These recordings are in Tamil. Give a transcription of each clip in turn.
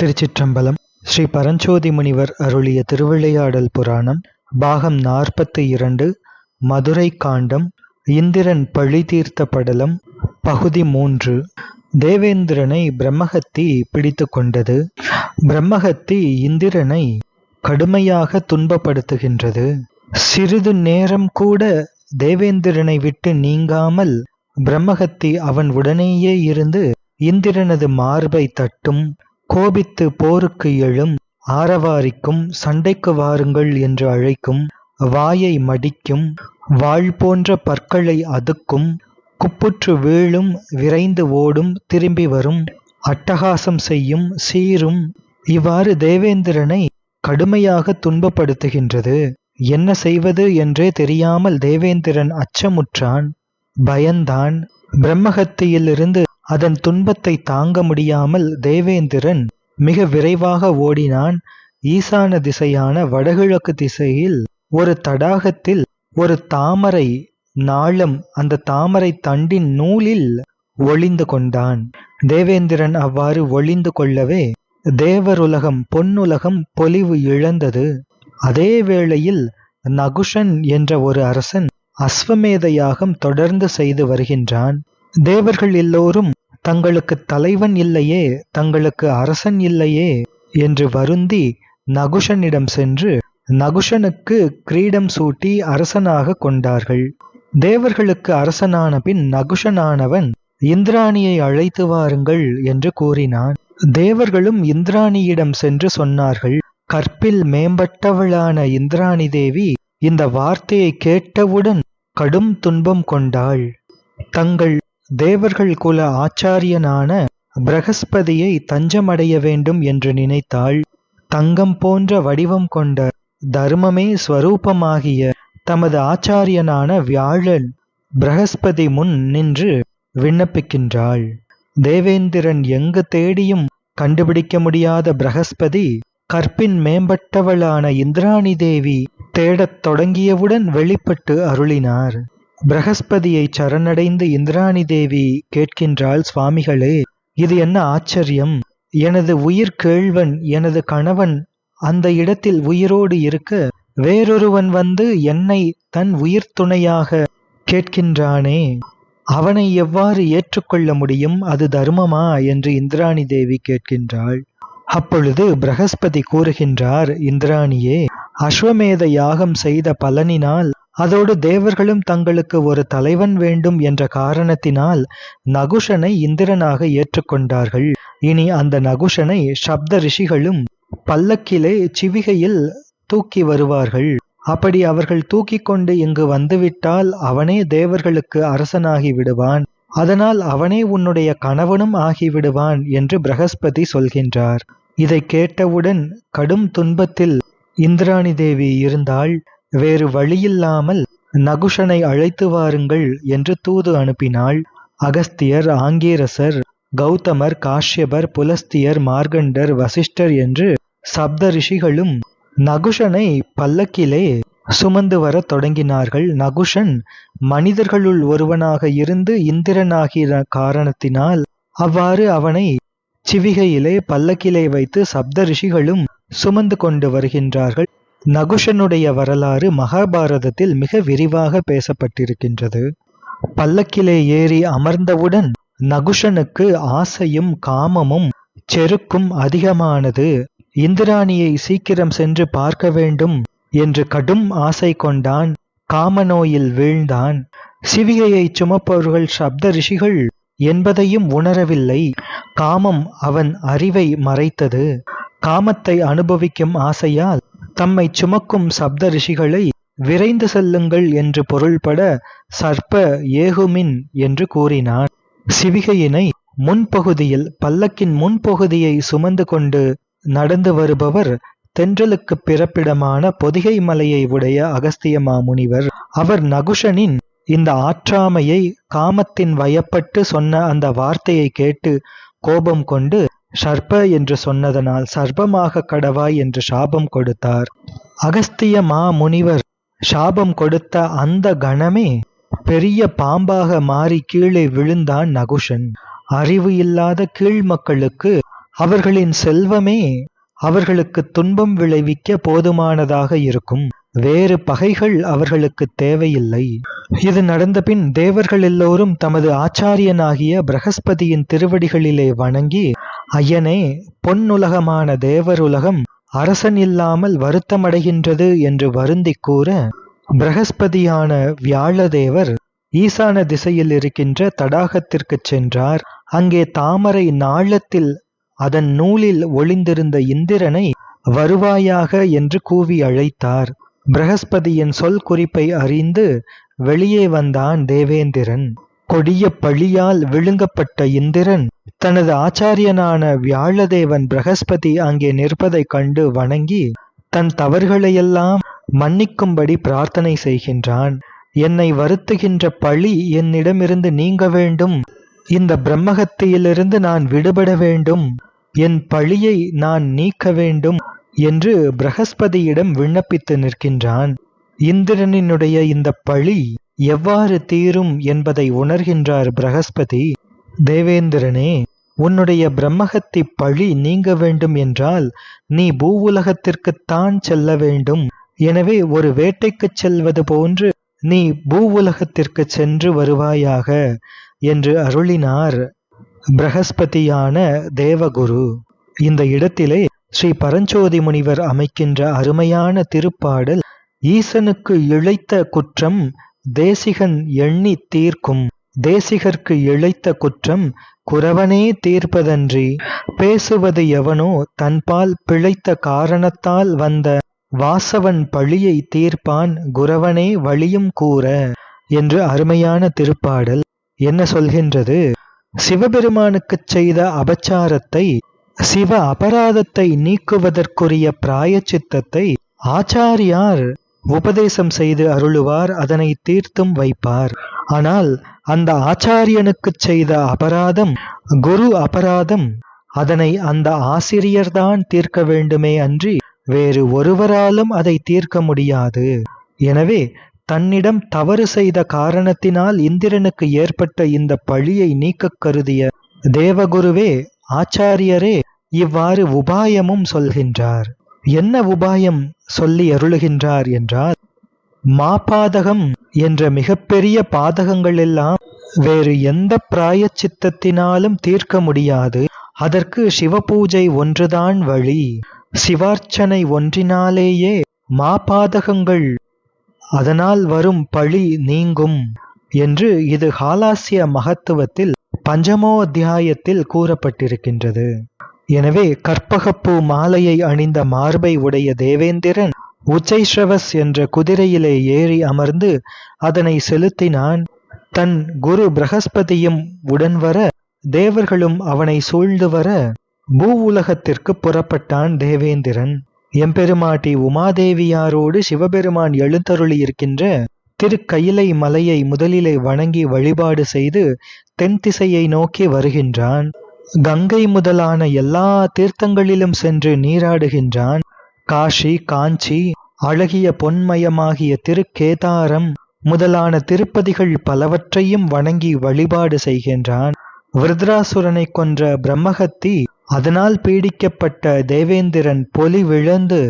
திருச்சிற்றம்பலம் ஸ்ரீ பரஞ்சோதி முனிவர் அருளிய திருவிளையாடல் புராணம் பாகம் நாற்பத்து இரண்டு மதுரை காண்டம் இந்திரன் பழி தீர்த்த படலம் பகுதி மூன்று. தேவேந்திரனை பிரம்மஹத்தி பிடித்து கொண்டது. பிரம்மஹத்தி இந்திரனை கடுமையாக துன்பப்படுத்துகின்றது. சிறிது நேரம் கூட தேவேந்திரனை விட்டு நீங்காமல் பிரம்மஹத்தி அவன் உடனேயே இருந்து இந்திரனது மார்பை தட்டும். கோபித்து போருக்கு எழும் ஆரவாரிக்கும் சண்டைக்கு வாருங்கள் என்று அழைக்கும் வாயை மடிக்கும் வாழ் போன்ற பற்களை அதுக்கும் குப்புற்று வீழும் விரைந்து ஓடும் திரும்பி வரும் அட்டகாசம் செய்யும் சீரும் இவ்வாறு தேவேந்திரனை கடுமையாக துன்பப்படுத்துகின்றது. என்ன செய்வது என்றே தெரியாமல் தேவேந்திரன் அச்சமுற்றான் பயந்தான் பிரம்மஹத்தியிலிருந்து அதன் துன்பத்தை தாங்க முடியாமல் தேவேந்திரன் மிக விரைவாக ஓடினான். ஈசான திசையான வடகிழக்கு திசையில் ஒரு தடாகத்தில் ஒரு தாமரை நாளம் அந்த தாமரை தண்டின் நூலில் ஒளிந்து கொண்டான். தேவேந்திரன் அவ்வாறு ஒளிந்து கொள்ளவே தேவருலகம் பொன்னுலகம் பொலிவு இழந்தது. அதே வேளையில் நகுஷன் என்ற ஒரு அரசன் அஸ்வமேத யாகம் தொடர்ந்து செய்து வருகின்றான். தேவர்கள் எல்லோரும் தங்களுக்கு தலைவன் இல்லையே தங்களுக்கு அரசன் இல்லையே என்று வருந்தி நகுஷனிடம் சென்று நகுஷனுக்கு கிரீடம் சூட்டி அரசனாக கொண்டார்கள். தேவர்களுக்கு அரசனான பின் நகுஷனானவன் இந்திராணியை அழைத்து வாருங்கள் என்று கூறினான். தேவர்களும் இந்திராணியிடம் சென்று சொன்னார்கள் கற்பில் மேம்பட்டவளான இந்திராணி தேவி இந்த வார்த்தையை கேட்டவுடன் கடும் துன்பம் கொண்டாள். தங்கள் தேவர்கள் குல ஆச்சாரியனான பிரகஸ்பதியை தஞ்சமடைய வேண்டும் என்று நினைத்தாள். தங்கம் போன்ற வடிவம் கொண்ட தர்மமே ஸ்வரூபமாகிய தமது ஆச்சாரியனான வியாழன் பிரகஸ்பதி முன் நின்று விண்ணப்பிக்கின்றாள். தேவேந்திரன் எங்கு தேடியும் கண்டுபிடிக்க முடியாத பிரகஸ்பதி கற்பின் மேம்பட்டவளான இந்திராணி தேவி தேடத் தொடங்கியவுடன் வெளிப்பட்டு அருளினார். பிரகஸ்பதியை சரணடைந்து இந்திராணி தேவி கேட்கின்றாள் சுவாமிகளே இது என்ன ஆச்சரியம்? எனது உயிர் கேழ்வன் எனது கணவன் அந்த இடத்தில் உயிரோடு இருக்க வேறொருவன் வந்து என்னை தன் உயிர் துணையாக கேட்கின்றானே? அவனை எவ்வாறு ஏற்றுக்கொள்ள முடியும்? அது தர்மமா? என்று இந்திராணி தேவி கேட்கின்றாள். அப்பொழுது பிரகஸ்பதி கூறுகின்றார் இந்திராணியே அஸ்வமேத யாகம் செய்த பலனினால் அதோடு தேவர்களும் தங்களுக்கு ஒரு தலைவன் வேண்டும் என்ற காரணத்தினால் நகுஷனை இந்திரனாக ஏற்றுக்கொண்டார்கள். இனி அந்த நகுஷனை சப்த ரிஷிகளும் பல்லக்கிலே சிவிகையில் தூக்கி வருவார்கள். அப்படி அவர்கள் தூக்கி கொண்டு இங்கு வந்துவிட்டால் அவனே தேவர்களுக்கு அரசனாகி விடுவான். அதனால் அவனே உன்னுடைய கணவனும் ஆகிவிடுவான் என்று பிரகஸ்பதி சொல்கின்றார். இதை கேட்டவுடன் கடும் துன்பத்தில் இந்திராணி தேவி இருந்தால் வேறு வழியில்லாமல் நகுஷனை அழைத்து வாருங்கள் என்று தூது அனுப்பினாள். அகஸ்தியர் ஆங்கீரசர் கௌதமர் காஷ்யபர் புலஸ்தியர் மார்கண்டர் வசிஷ்டர் என்று சப்த ரிஷிகளும் நகுஷனை பல்லக்கிலே சுமந்து வர தொடங்கினார்கள். நகுஷன் மனிதர்களுள் ஒருவனாக இருந்து இந்திரனாகிற காரணத்தினால் அவ்வாறு அவனை சிவிகையிலே பல்லக்கிலே வைத்து சப்த ரிஷிகளும் சுமந்து கொண்டு வருகின்றார்கள். நகுஷனுடைய வரலாறு மகாபாரதத்தில் மிக விரிவாக பேசப்பட்டிருக்கின்றது. பல்லக்கிலே ஏறி அமர்ந்தவுடன் நகுஷனுக்கு ஆசையும் காமமும் செருக்கும் அதிகமானது. இந்திராணியை சீக்கிரம் சென்று பார்க்க வேண்டும் என்று கடும் ஆசை கொண்டான். காமநோயில் வீழ்ந்தான். சிவிகையை சுமப்பவர்கள் சப்த ரிஷிகள் என்பதையும் உணரவில்லை. காமம் அவன் அறிவை மறைத்தது. காமத்தை அனுபவிக்கும் ஆசையால் தம்மை சுமக்கும் சப்த ரிஷிகளை விரைந்து செல்லுங்கள் என்று பொருள்பட சர்ப்ப ஏகுமின் என்று கூறினான். சிவிகையினை முன்பகுதியில் பல்லக்கின் முன்பகுதியை சுமந்து கொண்டு நடந்து வருபவர் தென்றலுக்கு பிறப்பிடமான பொதிகை மலையை உடைய அகஸ்திய மாமுனிவர். அவர் நகுஷனின் இந்த ஆற்றாமையை காமத்தின் வயப்பட்டு சொன்ன அந்த வார்த்தையை கேட்டு கோபம் கொண்டு சர்ப என்று சொன்னதனால் சர்பமாக கடவாய் என்று சாபம் கொடுத்தார். அகஸ்திய மா முனிவர் சாபம் கொடுத்த அந்த கணமே பெரிய பாம்பாக மாறி கீழே விழுந்தான் நகுஷன். அறிவு இல்லாத கீழ் மக்களுக்கு அவர்களின் செல்வமே அவர்களுக்கு துன்பம் விளைவிக்க போதுமானதாக இருக்கும். வேறு பகைகள் அவர்களுக்கு தேவையில்லை. இது நடந்தபின் தேவர்கள் எல்லோரும் தமது ஆச்சாரியனாகிய பிரகஸ்பதியின் திருவடிகளிலே வணங்கி ஐயனே பொன்னுலகமான தேவருலகம் அரசன் இல்லாமல் வருத்தமடைகின்றது என்று வருந்திக் கூற பிரகஸ்பதியான வியாழதேவர் ஈசான திசையில் இருக்கின்ற தடாகத்திற்குச் சென்றார். அங்கே தாமரை நாளத்தில் அதன் நூலில் ஒளிந்திருந்த இந்திரனை வருவாயாக என்று கூவி அழைத்தார். பிரகஸ்பதியின் சொல் குறிப்பை அறிந்து வெளியே வந்தான் தேவேந்திரன். கொடிய பழியால் விழுங்கப்பட்ட இந்திரன் தனது ஆச்சாரியனான வியாழதேவன் பிரகஸ்பதி அங்கே நிற்பதைக் கண்டு வணங்கி தன் தவறுகளையெல்லாம் மன்னிக்கும்படி பிரார்த்தனை செய்கின்றான். என்னை வருத்துகின்ற பழி என்னிடமிருந்து நீங்க வேண்டும். இந்த பிரம்மகத்தியிலிருந்து நான் விடுபட வேண்டும். என் பழியை நான் நீக்க வேண்டும். என்று பிரகஸ்பதியிடம் விண்ணப்பித்து நிற்கின்றான். இந்திரனினுடைய இந்த பழி எவ்வாறு தீரும் என்பதை உணர்கின்றார் பிரகஸ்பதி. தேவேந்திரனே உன்னுடைய பிரம்மகத்தி பழி நீங்க வேண்டும் என்றால் நீ பூவுலகத்திற்குத்தான் செல்ல வேண்டும். எனவே ஒரு வேட்டைக்குச் செல்வது போன்று நீ பூவுலகத்திற்கு சென்று வருவாயாக என்று அருளினார் பிரகஸ்பதியான தேவகுரு. இந்த இடத்திலே ஸ்ரீ பரஞ்சோதி முனிவர் அமைக்கின்ற அருமையான திருப்பாடல் ஈசனுக்கு இழைத்த குற்றம் தேசிகன் எண்ணி தீர்க்கும். தேசிகர்க்கு இழைத்த குற்றம் குறவனே தீர்ப்பதன்றி. பேசுவது எவனோ தன்பால் பிழைத்த காரணத்தால் வந்த. வாசவன் பழியை தீர்ப்பான் குரவனே வழியும் கூற என்று அருமையான திருப்பாடல் என்ன சொல்கின்றது? சிவபெருமானுக்குச் செய்த அபச்சாரத்தை சிவ அபராதத்தை நீக்குவதற்குரிய பிராயச்சித்தத்தை ஆச்சாரியார் உபதேசம் செய்து அருளுவார் அதனை தீர்த்தும் வைப்பார். ஆனால் அந்த ஆச்சாரியனுக்குச் செய்த அபராதம் குரு அபராதம் அதனை அந்த ஆசிரியர்தான் தீர்க்க வேண்டுமே அன்றி வேறு ஒருவராலும் அதை தீர்க்க முடியாது. எனவே தன்னிடம் தவறு செய்த காரணத்தினால் இந்திரனுக்கு ஏற்பட்ட இந்த பழியை நீக்கக் கருதிய தேவகுருவே ஆச்சாரியரே இவ்வாறு உபாயமும் சொல்கின்றார். என்ன உபாயம் சொல்லி அருளுகின்றார் என்றால் மாபாதகம் என்ற மிகப்பெரிய பாதகங்கள் எல்லாம் வேறு எந்த பிராயச்சித்தத்தினாலும் தீர்க்க முடியாது. அதற்கு சிவபூஜை ஒன்றுதான் வழி. சிவார்ச்சனை ஒன்றினாலேயே மாபாதகங்கள் அதனால் வரும் பழி நீங்கும் என்று இது ஹாலாசிய மகத்துவத்தில் பஞ்சமோ அத்தியாயத்தில் கூறப்பட்டிருக்கின்றது. எனவே கற்பகப்பூ மாலையை அணிந்த மார்பை உடைய தேவேந்திரன் உச்சைஸ்ரவஸ் என்ற குதிரையிலே ஏறி அமர்ந்து அதனை செலுத்தினான். தன் குரு பிரகஸ்பதியும் உடன் வர தேவர்களும் அவனை சூழ்ந்து வர பூ உலகத்திற்கு புறப்பட்டான் தேவேந்திரன். எம்பெருமாட்டி உமாதேவியாரோடு சிவபெருமான் எழுந்தருளி இருக்கின்ற திருக்கயிலை மலையை முதலிலே வணங்கி வழிபாடு செய்து தென் திசையை நோக்கி வருகின்றான். கங்கை முதலான எல்லா தீர்த்தங்களிலும் சென்று நீராடுகின்றான். காஷி காஞ்சி அழகிய பொன்மயமாகிய திருக்கேதாரம் முதலான திருப்பதிகள் பலவற்றையும் வணங்கி வழிபாடு செய்கின்றான். விருத்ராசுரனை கொன்ற பிரம்மகத்தி அதனால் பீடிக்கப்பட்ட தேவேந்திரன் பொலி விழுந்து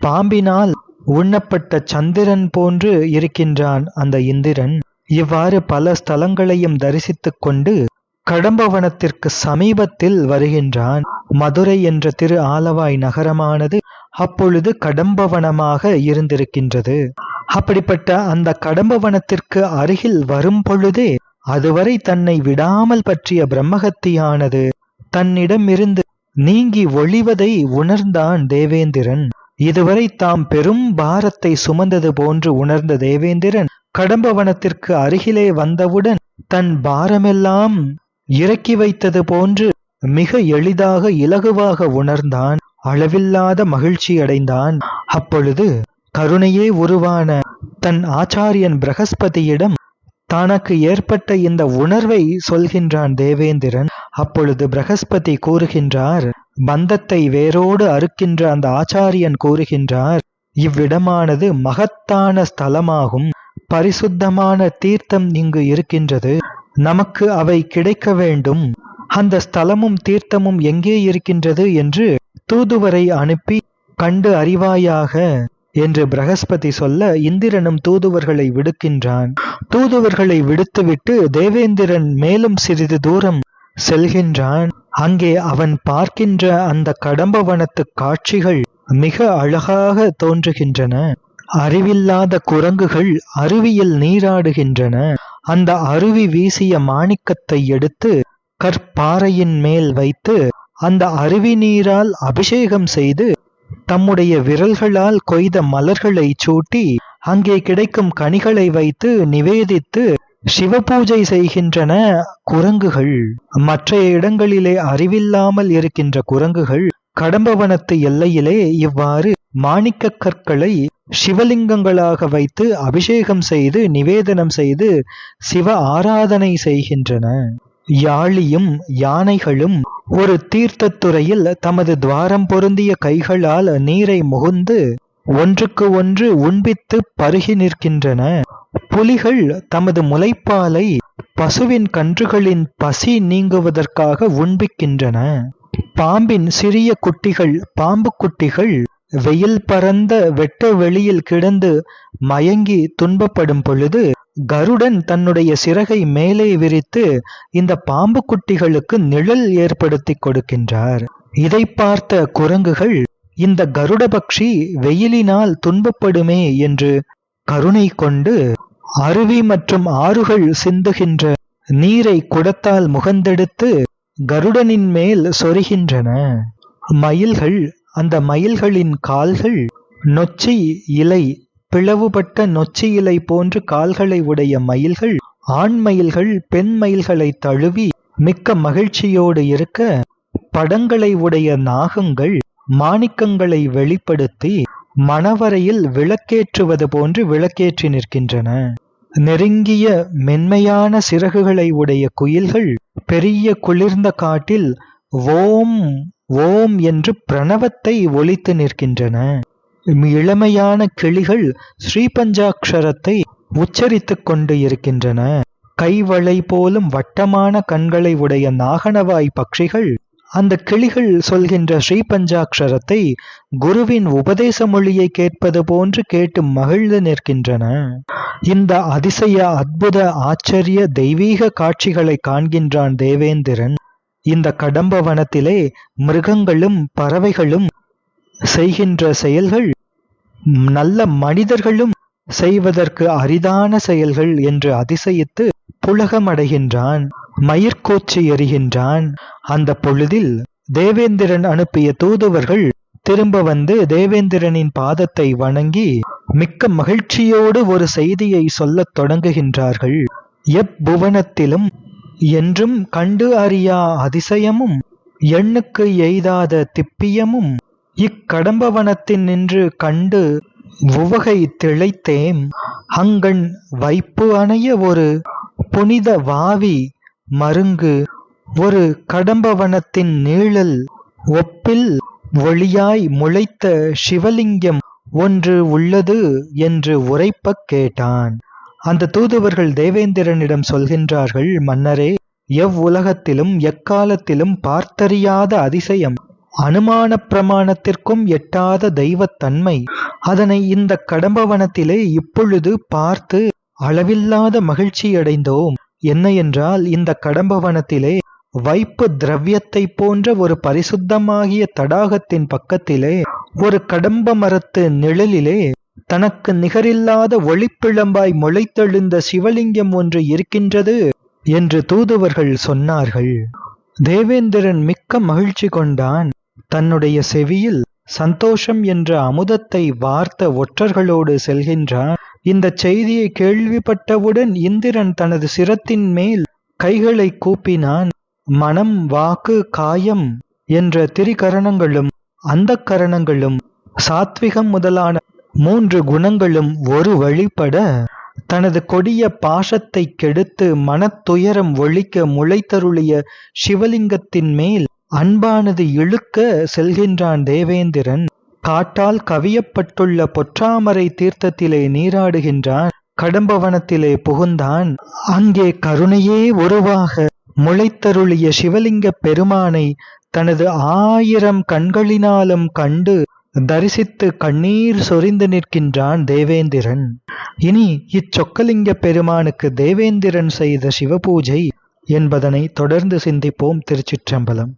பாம்பினால் உண்ணப்பட்ட சந்திரன் போன்று இருக்கின்றான் அந்த இந்திரன். இவ்வாறு பல ஸ்தலங்களையும் தரிசித்துக் கொண்டு கடம்பவனத்திற்கு சமீபத்தில் வருகின்றான். மதுரை என்ற திரு ஆலவாய் நகரமானது அப்பொழுது கடம்பவனமாக இருந்திருக்கின்றது. அப்படிப்பட்ட அந்த கடம்பவனத்திற்கு அருகில் வரும் பொழுதே அதுவரை தன்னை விடாமல் பற்றிய பிரம்மகத்தியானது தன்னிடமிருந்து நீங்கி ஒளிவதை உணர்ந்தான் தேவேந்திரன். இதுவரை தாம் பெரும் பாரத்தை சுமந்தது போன்று உணர்ந்த தேவேந்திரன் கடம்பவனத்திற்கு அருகிலே வந்தவுடன் தன் பாரமெல்லாம் இறக்கி வைத்தது போன்று மிக எளிதாக இலகுவாக உணர்ந்தான். அளவில்லாத மகிழ்ச்சி அடைந்தான். அப்பொழுது கருணையே உருவான தன் ஆச்சாரியன் பிரகஸ்பதியிடம் தனக்கு ஏற்பட்ட இந்த உணர்வை சொல்கின்றான் தேவேந்திரன். அப்பொழுது பிரகஸ்பதி கூறுகின்றார் பந்தத்தை வேரோடு அறுக்கின்ற அந்த ஆச்சாரியன் கூறுகின்றார் இவ்விடமானது மகத்தான ஸ்தலமாகும். பரிசுத்தமான தீர்த்தம் இங்கு இருக்கின்றது. நமக்கு அவை கிடைக்க வேண்டும். அந்த ஸ்தலமும் தீர்த்தமும் எங்கே இருக்கின்றது என்று தூதுவரை அனுப்பி கண்டு அறிவாயாக என்று பிரகஸ்பதி சொல்ல இந்திரனும் தூதுவர்களை விடுக்கின்றான். தூதுவர்களை விடுத்துவிட்டு தேவேந்திரன் மேலும் சிறிது தூரம் செல்கின்றான். அங்கே அவன் பார்க்கின்ற அந்த கடம்பவனத்து காட்சிகள் மிக அழகாக தோன்றுகின்றன. அறிவில்லாத குரங்குகள் அருவியில் நீராடுகின்றன. அந்த அருவி வீசிய மாணிக்கத்தை எடுத்து கற்பாறையின் மேல் வைத்து அந்த அருவி நீரால் அபிஷேகம் செய்து தம்முடைய விரல்களால் கொய்த மலர்களை சூட்டி அங்கே கிடைக்கும் கனிகளை வைத்து நிவேதித்து சிவபூஜை செய்கின்றன குரங்குகள். மற்ற இடங்களிலே அறிவில்லாமல் இருக்கின்ற குரங்குகள் கடம்பவனத்து எல்லையிலே இவ்வாறு மாணிக்க கற்களை சிவலிங்கங்களாக வைத்து அபிஷேகம் செய்து நிவேதனம் செய்து சிவ ஆராதனை செய்கின்றன. யாழியும் யானைகளும் ஒரு தீர்த்தத்துறையில் தமது துவாரம் பொருந்திய கைகளால் நீரை முகுந்து ஒன்றுக்கு ஒன்று உண்பித்து பருகி நிற்கின்றன. புலிகள் தமது முலைப்பாலை பசுவின் கன்றுகளின் பசி நீங்குவதற்காக உண்பிக்கின்றன. பாம்பின் சிறிய குட்டிகள் பாம்பு குட்டிகள் வெயில் பறந்த வெட்ட வெளியில் கிடந்து மயங்கி துன்பப்படும் பொழுது கருடன் தன்னுடைய சிறகை மேலே விரித்து இந்த பாம்பு குட்டிகளுக்கு நிழல் ஏற்படுத்தி கொடுக்கின்றார். இதை பார்த்த குரங்குகள் இந்த கருடபக்ஷி வெயிலினால் துன்பப்படுமே என்று கருணை கொண்டு அருவி மற்றும் ஆறுகள் சிந்துகின்ற நீரை குடத்தால் முகந்தெடுத்து கருடனின் மேல் சொருகின்றன. மயில்கள் அந்த மயில்களின் கால்கள் நொச்சி இலை பிளவுபட்ட நொச்சி இலை போன்று கால்களை உடைய மயில்கள் ஆண் மயில்கள் பெண் மயில்களை தழுவி மிக்க மகிழ்ச்சியோடு இருக்க படங்களை உடைய நாகங்கள் மாணிக்கங்களை வெளிப்படுத்தி மணவரையில் விளக்கேற்றுவது போன்று விளக்கேற்றி நிற்கின்றன. நெருங்கிய மென்மையான சிறகுகளை உடைய குயில்கள் பெரிய குளிர்ந்த காட்டில் ஓம் ஓம் என்று பிரணவத்தை ஒலித்து நிற்கின்றன. இளமையான கிளிகள் ஸ்ரீபஞ்சாட்சரத்தை உச்சரித்துக் கொண்டு இருக்கின்றன. கைவளை போலும் வட்டமான கண்களை உடைய நாகனவாய் பட்சிகள் அந்த கிளிகள் சொல்கின்ற ஸ்ரீபஞ்சாட்சரத்தை குருவின் உபதேச மொழியை கேட்பது போன்று கேட்டு மகிழ்ந்து நிற்கின்றன. இந்த அதிசய அற்புத ஆச்சரிய தெய்வீக காட்சிகளை காண்கின்றான் தேவேந்திரன். இந்த கடம்ப வனத்திலே மிருகங்களும் பறவைகளும் செய்கின்ற செயல்கள் நல்ல மனிதர்களும் செய்வதற்கு அரிதான செயல்கள் என்று அதிசயித்து புலகமடைகின்றான். மயிர்கோச்சி எறிகின்றான். அந்த பொழுதில் தேவேந்திரன் அனுப்பிய தூதுவர்கள் திரும்ப வந்து தேவேந்திரனின் பாதத்தை வணங்கி மிக்க மகிழ்ச்சியோடு ஒரு செய்தியை சொல்லத் தொடங்குகின்றார்கள். எப்புவனத்திலும் என்றும் கண்டு அறியா அதிசயமும் எண்ணுக்கு எய்தாத திப்பியமும் இக்கடம்பவனத்தின் நின்று கண்டு உவகை திளைத்தேம் அங்கண் வைப்பு அணைய ஒரு புனித வாவி மருங்கு ஒரு கடம்பவனத்தின் நீழல் ஒப்பில் ஒளியாய் முளைத்த சிவலிங்கம் ஒன்று உள்ளது என்று உரைப்பக் கேட்டான். அந்த தூதுவர்கள் தேவேந்திரனிடம் சொல்கின்றார்கள் மன்னரே எவ்வுலகத்திலும் எக்காலத்திலும் பார்த்தறியாத அதிசயம் அனுமான பிரமாணத்திற்கும் எட்டாத தெய்வத்தன்மை. அதனை இந்த கடம்பவனத்திலே இப்பொழுது பார்த்து அளவில்லாத மகிழ்ச்சியடைந்தோம். என்ன என்றால் இந்த கடம்பவனத்திலே வைப்பு திரவியத்தை போன்ற ஒரு பரிசுத்தமாகிய தடாகத்தின் பக்கத்திலே ஒரு கடம்ப மரத்து நிழலிலே தனக்கு நிகரில்லாத ஒளிப்பிழம்பாய் முளைத்தெழுந்த சிவலிங்கம் ஒன்று இருக்கின்றது என்று தூதுவர்கள் சொன்னார்கள். தேவேந்திரன் மிக்க மகிழ்ச்சி கொண்டான். தன்னுடைய செவியில் சந்தோஷம் என்ற அமுதத்தை வார்த்த ஒற்றர்களோடு செல்கின்றான். இந்த செய்தியை கேள்விப்பட்டவுடன் இந்திரன் தனது சிரத்தின் மேல் கைகளை கூப்பினான். மனம் வாக்கு காயம் என்ற திரிகரணங்களும் அந்த கரணங்களும் சாத்விகம் முதலான மூன்று குணங்களும் ஒரு வழிபட தனது கொடிய பாசத்தை கெடுத்து மனத்துயரம் ஒழிக்க முளைத்தருளிய சிவலிங்கத்தின் மேல் அன்பானது இழுக்க செல்கின்றான் தேவேந்திரன். காட்டால் கவியப்பட்டுள்ள பொற்றாமரை தீர்த்தத்திலே நீராடுகின்றான் கடம்பவனத்திலே புகுந்தான். அங்கே கருணையே உருவாக முளைத்தருளிய சிவலிங்க பெருமானை தனது ஆயிரம் கண்களினாலும் கண்டு தரிசித்து கண்ணீர் சொரிந்து நிற்கின்றான் தேவேந்திரன். இனி இச்சொக்கலிங்க பெருமானுக்கு தேவேந்திரன் செய்த சிவபூஜை என்பதனை தொடர்ந்து சிந்திப்போம் திருச்சிற்றம்பலம்.